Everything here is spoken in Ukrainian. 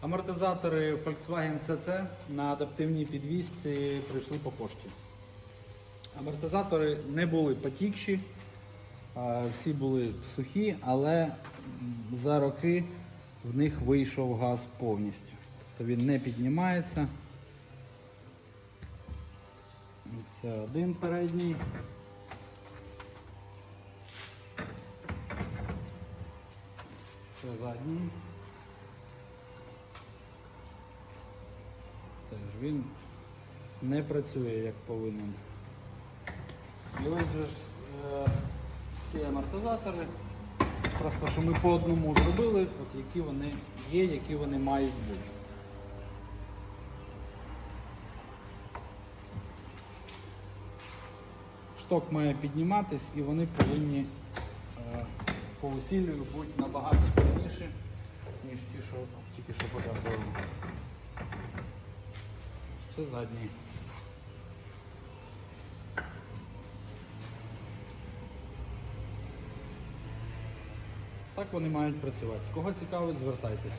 Амортизатори Volkswagen CC на адаптивній підвісці прийшли по пошті. Амортизатори не були потікші, всі були сухі, але за роки в них вийшов газ повністю. Тобто він не піднімається. Це один передній. Це задній. Теж він не працює як повинен. І ось ж е, ці амортизатори. Просто що ми по одному зробили, от які вони є, які вони мають бути. Шток має підніматись і вони повинні е, по усіллю бути набагато сильніші, ніж ті, що тільки що показували. Це задній. Так вони мають працювати. Кого цікавить, звертайтеся.